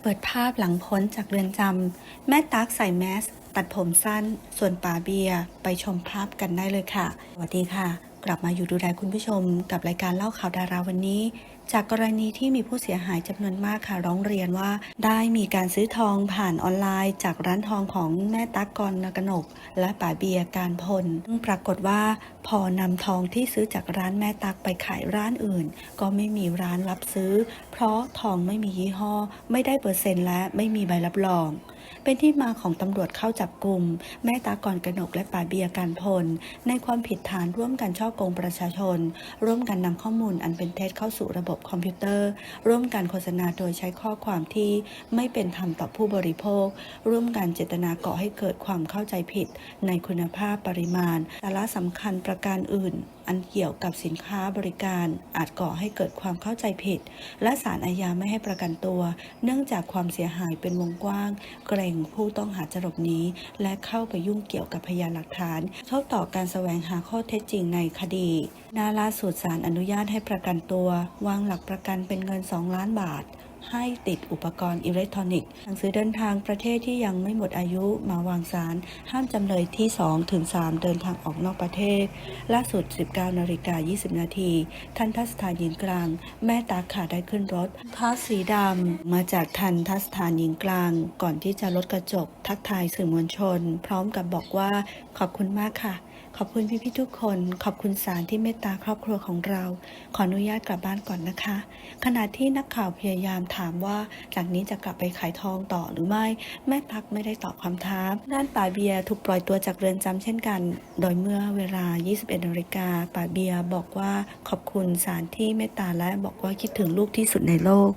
เปิดภาพหลังพ้นจากเรือนจำแม่ตักใส่แมส ตัดผมสั้น ส่วนป๋าเบียร์ไปชมภาพกันได้เลยค่ะ สวัสดีค่ะ กลับมาอยู่ดูแลคุณผู้ชมกับรายการเล่าข่าวดาราวันนี้ จากกรณีที่มีผู้เสียหายจำนวนมากค่ะร้องเรียนว่า ได้มีการซื้อทองผ่านออนไลน์ จากร้านทองของแม่ตั๊กกรนกนก และป๋าเบียการพลซึ่งปรากฏว่า พอนำทองที่ซื้อจากร้านแม่ตั๊กไปขายร้านอื่น ก็ไม่มีร้านรับซื้อ เพราะทองไม่มียี่ห้อ ไม่ได้เปอร์เซ็นต์และไม่มีใบรับรอง เป็นที่มาของตำรวจเข้าจับกลุ่ม แม่ตากรกนกและป่าเบียร์การพล ในความผิดฐานร่วมกันช่อโกงประชาชน ร่วมกันนำข้อมูลอันเป็นเท็จเข้าสู่ระบบคอมพิวเตอร์ ร่วมกันโฆษณาโดยใช้ข้อความที่ไม่เป็นธรรมต่อผู้บริโภค ร่วมกันเจตนาก่อให้เกิดความเข้าใจผิด ในคุณภาพปริมาณสาระสำคัญประการอื่น อันเกี่ยวกับสินค้าบริการอาจก่อให้เกิดความเข้าใจผิด และศาลอาญาไม่ให้ประกันตัว เนื่องจากความเสียหายเป็นวงกว้างเกรงผู้ต้องหาจรบนี้ และเข้าไปยุ่งเกี่ยวกับพยานหลักฐาน เข้าต่อการแสวงหาข้อเท็จจริงในคดีนาล่าสุดศาลอนุญาตให้ประกันตัว วางหลักประกันเป็นเงิน 2 ล้านบาท ให้ติดอุปกรณ์อิเล็กทรอนิกส์หนังสือเดินทางประเทศที่ยังไม่หมดอายุมาวางสาร ห้ามจำเลยที่ 2 ถึง 3 เดินทางออกนอกประเทศ ล่าสุด 19นาฬิกา20 นาทีทันทัสถานหญิงกลาง แม่ตาขาได้ขึ้นรถทัสสีดำมาจากทันทัสถานหญิงกลาง ก่อนที่จะลดกระจกทักทายสื่อมวลชน พร้อมกับบอกว่าขอบคุณมากค่ะ ขอบคุณพี่ๆทุกคน ขอบคุณสารที่เมตตาครอบครัวของเรา ขออนุญาตกลับบ้านก่อนนะคะ ขณะที่นักข่าวพยายามถามว่าจากนี้จะกลับไปขายทองต่อหรือไม่ แม่ตักไม่ได้ตอบคำถามด้านป่าเบียถูกปล่อยตัวจากเรือนจำเช่นกัน โดยเมื่อเวลา 21นาฬิกาป่าเบียบอกว่าขอบคุณสารที่เมตตาและบอกว่าคิดถึงลูกที่สุดในโลก